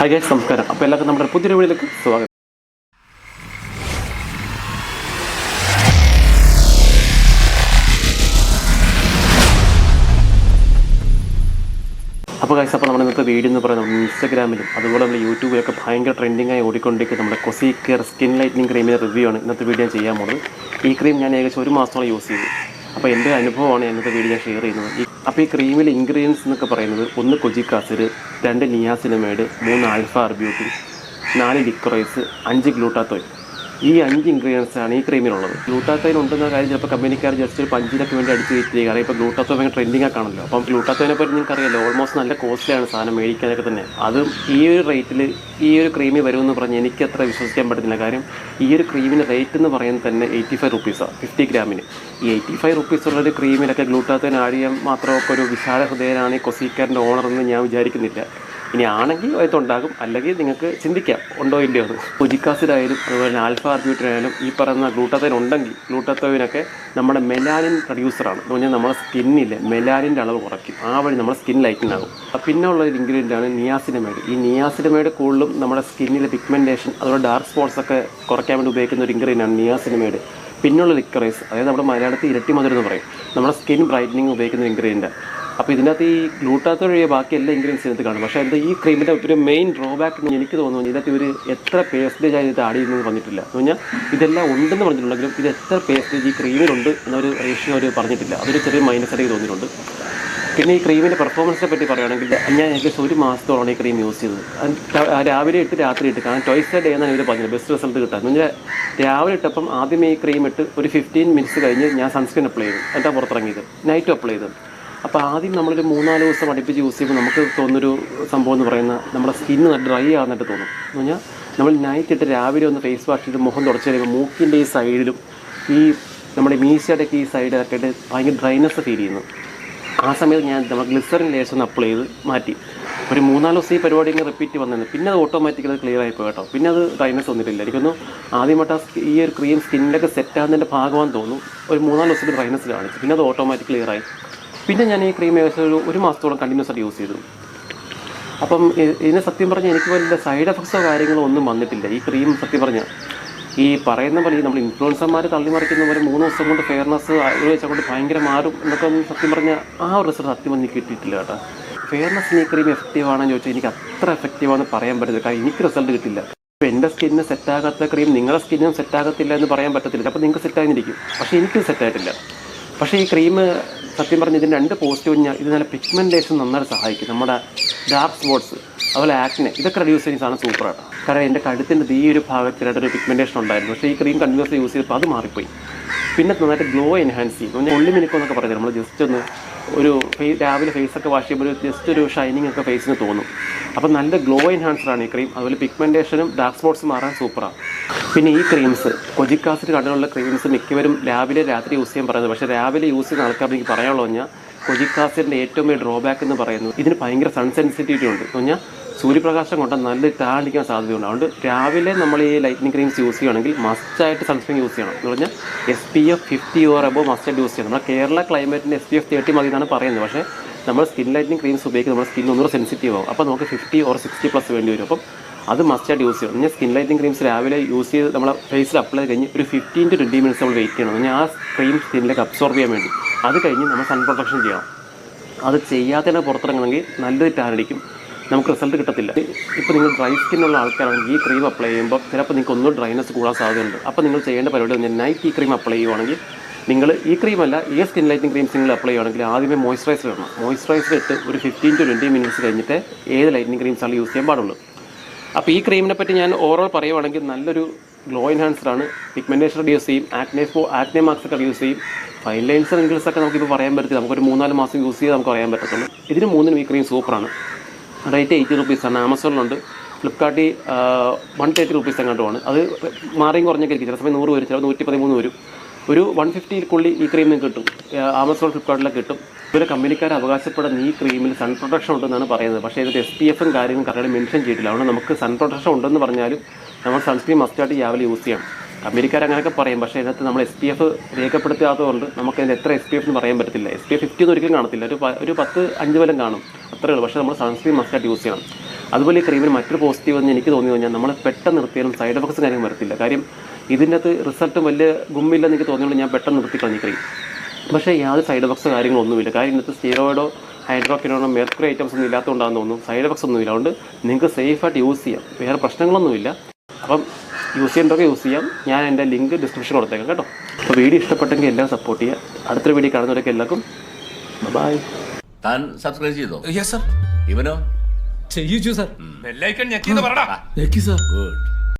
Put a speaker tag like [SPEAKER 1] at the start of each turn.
[SPEAKER 1] Hi guys നമസ്കാരം. അപ്പോൾ എല്ലാവർക്കും നമ്മുടെ പുതിയൊരു വീഡിയോയിലേക്ക് സ്വാഗതം. അപ്പോൾ ഗൈസ് അപ്പോൾ നമ്മുടെ ഇന്നത്തെ വീഡിയോ എന്ന് പറയുന്നത് ഇൻസ്റ്റാഗ്രാമിലും അതുപോലെ നമ്മുടെ യൂട്യൂബിലൊക്കെ ഭയങ്കര ട്രെൻഡിങ് ആയി ഓടിക്കൊണ്ടിരിക്കുന്ന നമ്മുടെ കൊസി കെയർ സ്കിൻ ലൈറ്റനിങ് ക്രീമിന്റെ റിവ്യൂ ആണ് ഇന്നത്തെ വീഡിയോ ചെയ്യാൻ പോകുന്നത്. ഈ ക്രീം ഞാൻ ഏകദേശം ഒരു മാസത്തോളം യൂസ് ചെയ്തു. അപ്പോൾ എന്റെ അനുഭവമാണ് ഇന്നത്തെ വീഡിയോ ഷെയർ ചെയ്യുന്നത്. അപ്പോൾ ഈ ക്രീമിലെ ഇൻഗ്രീഡിയൻസ് എന്നൊക്കെ പറയുന്നത് ഒന്ന് കൊജിക് രണ്ട് നിയാസിനമേഡ് മൂന്ന് ആൽഫ അർബ്യൂട്ടിൻ നാല് ലിക്വറൈസ് അഞ്ച് ഗ്ലൂട്ടാത്തോയിൻ ഈ അഞ്ച് ഇൻഗ്രീഡിയൻസ് ആണ് ഈ ക്രീമിനുള്ളത് ഗ്ലൂട്ടാത്തോയിൻ ഉണ്ടെന്ന കാര്യം ചിലപ്പോൾ കമ്പനിക്കാർ ജസ്റ്റ് ഒരു പഞ്ചിനൊക്കെ വേണ്ടി അടിച്ച് കയറ്റി കാരണം ഇപ്പോൾ ഗ്ലൂട്ടാത്തോ ഭയങ്കര ട്രെൻഡിങ് ആക്കാണല്ലോ അപ്പം ഗ്ലൂട്ടാത്തോനെ പറ്റി നിങ്ങൾക്ക് ഓൾമോസ്റ്റ് നല്ല കോസ്റ്റ്ലിയാണ് സാധനം മേടിക്കാനൊക്കെ തന്നെ. അതും ഈ ഒരു റേറ്റിൽ ഈ ഒരു ക്രീമി വരുമെന്ന് പറഞ്ഞ് എനിക്ക് അത്ര വിശ്വസിക്കാൻ പറ്റുന്നില്ല കാര്യം ഈ ഒരു ക്രീമിന്റെ റേറ്റ് എന്ന് പറയുന്നത് തന്നെ എയ്റ്റി ഫൈവ് റുപ്പീസാണ് ഫിഫ്റ്റി ഗ്രാമിന്. ഈ എയ്റ്റി ഫൈവ് റുപ്പീസ് ഉള്ള ഒരു ക്രീമിലൊക്കെ ഗ്ലൂട്ടാത്തോൻ ആഡ് ചെയ്യാൻ മാത്രമൊക്കെ ഒരു വിശാല ഹൃദയനാണ് ഈ കൊസീക്കാരന്റെ ഓണർ എന്ന് ഞാൻ വിചാരിക്കുന്നില്ല. ഇനി ആണെങ്കിൽ അതുണ്ടാകും അല്ലെങ്കിൽ നിങ്ങൾക്ക് ചിന്തിക്കാം ഉണ്ടോ ഇല്ലയോ എന്ന്. കൊജിക്കാസിഡ് ആയാലും അതുപോലെ ആൽഫ ആർബ്യൂട്ടിൻ ആയാലും ഈ പറയുന്ന ഗ്ലൂട്ടത്തോയിൻ ഉണ്ടെങ്കിൽ ഗ്ലൂട്ടത്തോയിനൊക്കെ നമ്മുടെ മെലാനിൻ പ്രൊഡ്യൂസറാണ്. എന്ന് പറഞ്ഞാൽ നമ്മുടെ സ്കിന്നിലെ മെലാനിന്റെ അളവ് കുറയ്ക്കും. ആ വഴി നമ്മുടെ സ്കിൻ ലൈറ്റിൻ ആകും പിന്നെ ഉള്ള ഒരു ഇൻഗ്രീഡിയന്റ് ആണ് നിയാസിനമൈഡ്. ഈ നിയാസിനമൈഡ് കൂടുതലും നമ്മുടെ സ്കിന്നിലെ പിഗ്മെന്റേഷൻ അതുപോലെ ഡാർക്ക് സ്പോട്ട്സ് ഒക്കെ കുറയ്ക്കാൻ വേണ്ടി ഉപയോഗിക്കുന്ന ഒരു ഇൻഗ്രീഡിയന്റാണ് നിയാസിനമൈഡ്. പിന്നുള്ള ലിക്കറേസ് അതായത് നമ്മുടെ മലയാളത്തിൽ ഇരട്ടി മധുരം എന്ന് പറയും. നമ്മുടെ സ്കിൻ ബ്രൈറ്റനിങ് ഉപയോഗിക്കുന്ന ഇൻഗ്രീഡിയന്റ് അപ്പോൾ ഇതിനകത്ത് ഈ ഗ്ലൂട്ടാത്ത ഒഴികെ ബാക്കി എല്ലാ ഇൻഗ്രീഡിയൻസ് ഇതിനകത്ത് കാണും. പക്ഷേ എന്താ ഈ ക്രീമിന്റെ ഒരു മെയിൻ ഡ്രോബാക്ക് എന്ന് എനിക്ക് തോന്നുന്നു ഇതിനകത്ത് ഒരു എത്ര പേസ്റ്റേജ് ആയി ഇത് ആഡ് ചെയ്യുന്നത് പറഞ്ഞിട്ടില്ല. എന്ന് പറഞ്ഞാൽ ഇതെല്ലാം ഉണ്ടെന്ന് പറഞ്ഞിട്ടുണ്ടെങ്കിലും ഇത് എത്ര പേസ്റ്റേജ് ഈ ക്രീമിലുണ്ട് എന്നൊരു റേഷ്യോ അവർ പറഞ്ഞിട്ടില്ല. അതൊരു ചെറിയ മൈനസ് ആയിട്ട് തോന്നിയിട്ടുണ്ട്. പിന്നെ ഈ ക്രീമിന്റെ പെർഫോമൻസിനെ പറ്റി പറയുകയാണെങ്കിൽ ഞാൻ ഏകദേശം ഒരു മാസത്തോളമാണ് ഈ ക്രീം യൂസ് ചെയ്തത്. രാവിലെ ഇട്ട് രാത്രി ഇട്ട് കാരണം ചോയ്സ് ഡേ എന്നാണ് ഇവർ പറഞ്ഞത്. ബെസ്റ്റ് റിസൾട്ട് കിട്ടാൻ. എന്ന് രാവിലെ ഇട്ടപ്പം ആദ്യമേ ഈ ക്രീം ഇട്ട് ഒരു ഫിഫ്റ്റീൻ മിനിറ്റ്സ് കഴിഞ്ഞ് ഞാൻ സൺസ്ക്രീൻ അപ്ലൈ ചെയ്തു. എന്നിട്ടാണ് പുറത്തിറങ്ങിയത്. നൈറ്റും അപ്ലൈ ചെയ്തത്. അപ്പോൾ ആദ്യം നമ്മളൊരു മൂന്നാൽ ദിവസം അടുപ്പിച്ച് യൂസ് ചെയ്യുമ്പോൾ നമുക്ക് തോന്നുന്നൊരു സംഭവം എന്ന് പറയുന്ന നമ്മുടെ സ്കിന്ന് ഡ്രൈ ആകുന്നിട്ട് തോന്നും. എന്ന് പറഞ്ഞാൽ നമ്മൾ നൈറ്റ് ഇട്ട് രാവിലെ ഒന്ന് ഫേസ് വാഷ് ചെയ്ത് മുഖം തുടച്ച് കഴിയുമ്പോൾ മൂക്കിന്റെ ഈ സൈഡിലും ഈ നമ്മുടെ മീശയുടെയൊക്കെ ഈ സൈഡൊക്കെ ആയിട്ട് ഭയങ്കര ഡ്രൈനെസ് ഫീൽ ചെയ്യുന്നു. ആ സമയത്ത് ഞാൻ നമ്മൾ ഗ്ലിസറിൻ ലേശം ഒന്ന് അപ്ലൈ ചെയ്ത് മാറ്റി. ഒരു മൂന്നാൽ ദിവസം ഈ പരിപാടി ഇങ്ങനെ റിപ്പീറ്റ് വന്നിരുന്നു. പിന്നെ അത് ഓട്ടോമാറ്റിക്കലി ക്ലിയർ ആയിപ്പോയി കേട്ടോ. പിന്നെ അത് ഡ്രൈനസ് വന്നിട്ടില്ല. എനിക്കൊന്ന് ആദ്യമായിട്ട് ആ ഈ ഒരു ക്രീം സ്കിന്നിലൊക്കെ സെറ്റ് ആകുന്നതിന്റെ ഭാഗമാണെന്ന് തോന്നുന്നു. ഒരു മൂന്നാൽ ദിവസത്തിൽ ഡ്രൈനസ് കാണിച്ചു. പിന്നെ അത് ഓട്ടോമാറ്റിക് ക്ലിയർ ആയി. പിന്നെ ഞാൻ ഈ ക്രീം ഏകദേശം ഒരു ഒരു മാസത്തോളം കണ്ടിന്യൂസ് ആയിട്ട് യൂസ് ചെയ്തു അപ്പം ഇതിനെ സത്യം പറഞ്ഞാൽ എനിക്ക് വലിയ സൈഡ് എഫക്ട്സോ കാര്യങ്ങളോ ഒന്നും വന്നിട്ടില്ല. ഈ ക്രീം സത്യം പറഞ്ഞാൽ ഈ പറയുന്ന പോലെ നമ്മൾ ഇൻഫ്ലുവൻസർമാർ തള്ളിമറിക്കുന്ന പോലെ മൂന്ന് ദിവസം കൊണ്ട് ഫെയർനെസ് വെച്ചാൽ കൊണ്ട് ഭയങ്കര മാറും എന്നൊക്കെ സത്യം പറഞ്ഞാൽ ആ ഒരു റിസൾട്ട് സത്യം ഒന്നും കിട്ടിയിട്ടില്ല കേട്ടോ. ഫെയർനെസ് ഈ ക്രീം എഫക്റ്റീവ് ആണെന്ന് ചോദിച്ചാൽ എനിക്ക് അത്ര എഫക്റ്റീവ് ആണെന്ന് പറയാൻ പറ്റില്ല കാരണം എനിക്ക് റിസൾട്ട് കിട്ടില്ല. ഇപ്പോൾ എന്റെ സ്കിന്നിന് സെറ്റാകാത്ത ക്രീം നിങ്ങളുടെ സ്കിന്നിനും സെറ്റാകത്തില്ല എന്ന് പറയാൻ പറ്റത്തില്ല. അപ്പോൾ നിങ്ങൾക്ക് സെറ്റായിരിക്കും പക്ഷേ എനിക്ക് സെറ്റായിട്ടില്ല പക്ഷേ ഈ ക്രീം സത്യം പറഞ്ഞ ഇതിന്റെ രണ്ട് പോസിറ്റീവ് ഞാൻ ഇത് നല്ല പിഗ്മെന്റേഷൻ നന്നായിട്ട് സഹായിക്കും. നമ്മുടെ ഡാർക്ക് സ്പോട്ട്സ് അതുപോലെ ആക്നെ ഇതൊക്കെ റെഡ്യൂസ് ചെയ്യുന്ന സാധനം സൂപ്പറാണ് കാരണം എന്റെ കഴുത്തിന്റെ ഈ ഒരു ഭാഗത്തിലായിട്ട് ഒരു പിഗ്മെന്റേഷൻ ഉണ്ടായിരുന്നു. പക്ഷേ ഈ ക്രീം കണ്ടിന്യൂസ് യൂസ് ചെയ്തപ്പോൾ അത് മാറിപ്പോയി. പിന്നെ നന്നായിട്ട് ഗ്ലോ എൻഹാൻസ് ചെയ്യും. ഉള്ളി മിനുക്കെന്നൊക്കെ പറയുന്നത് നമ്മൾ ജസ്റ്റ് ഒന്ന് ഒരു രാവിലെ ഫേസ് ഒക്കെ വാഷ് ചെയ്യുമ്പോൾ ജസ്റ്റ് ഒരു ഷൈനിങ് ഒക്കെ ഫേസിന് തോന്നും. അപ്പോൾ നല്ല ഗ്ലോ എൻഹാൻസറാണ് ഈ ക്രീം അതുപോലെ പിഗ്മെന്റേഷനും ഡാർക്ക് സ്പോട്ട്സ് മാറാൻ സൂപ്പറാണ് പിന്നെ ഈ ക്രീംസ് കൊജിക് കണ്ടുള്ള ക്രീംസ് മിക്കവരും രാവിലെ രാത്രി യൂസ് ചെയ്യാൻ പറയുന്നത്. പക്ഷേ രാവിലെ യൂസ് ചെയ്യുന്ന ആൾക്കാർ എനിക്ക് പറയാനുള്ളത് പറഞ്ഞാൽ കൊജിക് ഏറ്റവും വലിയ ഡ്രോബാക്ക് എന്ന് പറയുന്നത് ഇതിന് ഭയങ്കര സൺ സെൻസിറ്റിവിറ്റി ഉണ്ട്. എന്ന് പറഞ്ഞാൽ സൂര്യപ്രകാശം കൊണ്ട് നല്ല താണ്ടിക്കാൻ സാധ്യതയുണ്ട്. അതുകൊണ്ട് രാവിലെ നമ്മൾ ഈ ലൈറ്റിനിങ് ക്രീംസ് യൂസ് ചെയ്യുകയാണെങ്കിൽ മസ്റ്റായിട്ട് സൺസ്ക്രീൻ യൂസ് ചെയ്യണം. എന്ന് പറഞ്ഞാൽ S P F fifty or above മസ്റ്റായിട്ട് യൂസ് ചെയ്യണം. നമ്മുടെ കേരള ക്ലൈമറ്റിന് എസ് പി എഫ് തേർട്ടി മതി എന്നാണ് പറയുന്നത്. പക്ഷേ നമ്മൾ സ്കിൻ ലൈറ്റിനിങ് ക്രീംസ് ഉപയോഗിക്കുന്നത് നമ്മുടെ സ്കിൻ ഒന്നുകൂടെ സെൻസിറ്റീവ് ആവും. അപ്പോൾ നമുക്ക് ഫിഫ്റ്റി ഓർ സിക്സ്റ്റി പ്ലസ് വേണ്ടി വരും. അപ്പം അത് മസ്റ്റായിട്ട് യൂസ് ചെയ്യണം. ഞാൻ സ്കിൻ ലൈറ്റിംഗ് ക്രീംസ് രാവിലെ യൂസ് ചെയ്ത് നമ്മളെ ഫേസിൽ അപ്ലൈ കഴിഞ്ഞ് ഒരു ഫിഫ്റ്റീൻ ടു ട്വന്റി മിനിറ്റ്സ് നമ്മൾ വെയിറ്റ് ചെയ്യണം. ഞാൻ ആ ക്രീം സ്കിന്നിലേക്ക് അബ്സോർബ് ചെയ്യാൻ വേണ്ടി. അത് കഴിഞ്ഞ് നമ്മൾ സൺ പ്രൊട്ടക്ഷൻ ചെയ്യണം. അത് ചെയ്യാതെ പുറത്തിറങ്ങണമെങ്കിൽ നല്ലൊരു ടാൻ അടിക്കും. നമുക്ക് റിസൾട്ട് കിട്ടത്തില്ല. ഇപ്പോൾ നിങ്ങൾ ഡ്രൈ സ്കിന്നുള്ള ആൾക്കാരാണെങ്കിൽ ഈ ക്രീം അപ്ലൈ ചെയ്യുമ്പോൾ ചിലപ്പോൾ നിങ്ങൾക്ക് ഒന്നും ഡ്രൈനസ് കൂടാൻ സാധ്യതയുണ്ട്. അപ്പോൾ നിങ്ങൾ ചെയ്യേണ്ട പരിപാടി പറഞ്ഞാൽ നൈറ്റ് ഈ ക്രീം അപ്ലൈ ചെയ്യുവാണെങ്കിൽ നിങ്ങൾ ഈ ക്രീം അല്ല ഈ സ്കിൻ ലൈറ്റിംഗ് ക്രീംസ് നിങ്ങൾ അപ്ലൈ ചെയ്യുകയാണെങ്കിൽ ആദ്യമേ മോയ്സ്ചറൈസർ ഇടണം. മോയ്സ്ചറൈസർ ഇട്ട് ഒരു ഫിഫ്റ്റീൻ ടു ട്വന്റി മിനിറ്റ്സ് കഴിഞ്ഞിട്ട് ഏത് ലൈറ്റിംഗ് ക്രീംസ് ആണ് യൂസ് ചെയ്യാൻ പാടുള്ളൂ. അപ്പോൾ ഈ ക്രീമിനെ പറ്റി ഞാൻ ഓവറോൾ പറയുവാണെങ്കിൽ നല്ലൊരു ഗ്ലോ എൻഹാൻസറാണ് പിഗ്മെന്റേഷൻ റെഡ്യൂസ് ചെയ്യും. ആക്നെ ഫോ ആക്നെ മാർക്സ് ഒക്കെ റെഡ്യൂസ് ചെയ്യും. ഫൈൻ ലൈൻസ് റിങ്കിൾസ് ഒക്കെ നമുക്കിപ്പോൾ പറയാൻ പറ്റില്ല നമുക്കൊരു മൂന്നാൽ മാസം യൂസ് ചെയ്ത് നമുക്ക് പറയാൻ പറ്റത്തുള്ളൂ. ഇതിന് മൂന്നിനും ഈ ക്രീം സൂപ്പറാണ് റേറ്റ് എയ്റ്റി റുപ്പീസാണ് ആമസോണിലുണ്ട് ഫ്ലിപ്കാർട്ടിൽ വൺ തേർട്ടി റുപ്പീസ് എങ്ങോട്ടുമാണ് അത് മാറിയും കുറഞ്ഞൊക്കെ ഇരിക്കും. ചില സമയം നൂറ് വരും ചിലപ്പോൾ നൂറ്റി പതിമൂന്ന് വരും. ഒരു വൺ ഫിഫ്റ്റിക്കുള്ളിൽ ഈ ക്രീം കിട്ടും. ആമസോൺ ഫ്ലിപ്കാർട്ടിലൊക്കെ കിട്ടും. ഇവരെ കമ്പനിക്കാർ അവകാശപ്പെടുന്ന ഈ ക്രീമിൽ സൺ പ്രൊട്ടക്ഷൻ ഉണ്ടെന്നാണ് പറയുന്നത്. പക്ഷേ ഇതിന്റെ എസ് പി എഫും കാര്യങ്ങളും കറക്റ്റ് മെൻഷൻ ചെയ്തിട്ടില്ല. അതുകൊണ്ട് നമുക്ക് സൺ പ്രൊട്ടക്ഷൻ ഉണ്ടെന്ന് പറഞ്ഞാലും നമ്മൾ സൺസ്ക്രീൻ മസ്റ്റായിട്ട് രാവിലെ യൂസ് ചെയ്യണം. അമേരിക്കാർ അങ്ങനെയൊക്കെ പറയും. പക്ഷേ ഇതിനകത്ത് നമ്മൾ എസ് പി എഫ് രേഖപ്പെടുത്താത്തതുകൊണ്ട് നമുക്ക് അതിന് എത്ര എസ് പി എഫ് എന്ന് പറയാൻ പറ്റത്തില്ല. എസ് പി എഫ് ഫിഫ്റ്റി ഒന്നും ഒരിക്കലും കാണത്തില്ല. ഒരു ഒരു പത്ത് അഞ്ച് വലം കാണും. അത്രയേ ഉള്ളൂ. പക്ഷേ നമ്മൾ സൺസ്ക്രീൻ മസ്റ്റായിട്ട് യൂസ് ചെയ്യണം. അതുപോലെ ഈ ക്രീമിന് മറ്റൊരു പോസിറ്റീവ് എന്ന് എനിക്ക് തോന്നി കഴിഞ്ഞാൽ നമ്മൾ പെട്ടെന്ന് നിർത്തിയാലും സൈഡ് എഫക്ട്സ് കാര്യം വരത്തില്ല. കാര്യം ഇതിന്റെ അകത്ത് റിസൾട്ട് വലിയ ഗുമ്മില്ലെന്ന് എനിക്ക് തോന്നിയുകൊണ്ട് ഞാൻ പെട്ടെന്ന് നിർത്തി കളഞ്ഞു ക്രീം പക്ഷേ യാതൊരു സൈഡ് എഫക്ട്സ് കാര്യങ്ങളൊന്നുമില്ല കാര്യം ഇന്നത്തെ സ്റ്റീറോയിഡോ ഹൈഡ്രോക്കിനോണോ മെർക്കുറി ഐറ്റംസ് ഒന്നും ഇല്ലാത്തതുകൊണ്ടാണെന്ന് തോന്നുന്നു. സൈഡ് എഫക്ട്സ് ഒന്നുമില്ല അതുകൊണ്ട് നിങ്ങൾക്ക് സേഫായിട്ട് യൂസ് ചെയ്യാം. വേറെ പ്രശ്നങ്ങളൊന്നുമില്ല അപ്പം യൂസ് ചെയ്യേണ്ടതൊക്കെ യൂസ് ചെയ്യാം. ഞാൻ എന്റെ ലിങ്ക് ഡിസ്ക്രിപ്ഷൻ കൊടുത്തേക്കാം കേട്ടോ. അപ്പോൾ വീഡിയോ ഇഷ്ടപ്പെട്ടെങ്കിൽ എല്ലാം സപ്പോർട്ട് ചെയ്യുക. അടുത്തൊരു വീഡിയോ കാണുന്നവരൊക്കെ എല്ലാവർക്കും ബൈ
[SPEAKER 2] താൻ സബ്സ്ക്രൈബ് ചെയ്തോ?
[SPEAKER 3] യെസ് സർ
[SPEAKER 2] ഇവനോ?
[SPEAKER 3] ചെയ്യിച്ചു സർ.
[SPEAKER 4] ബെല്ലൈക്കൺ ഞെക്കിന്ന് പറടാ.
[SPEAKER 3] ഞെക്കി സർ.
[SPEAKER 2] ഗുഡ്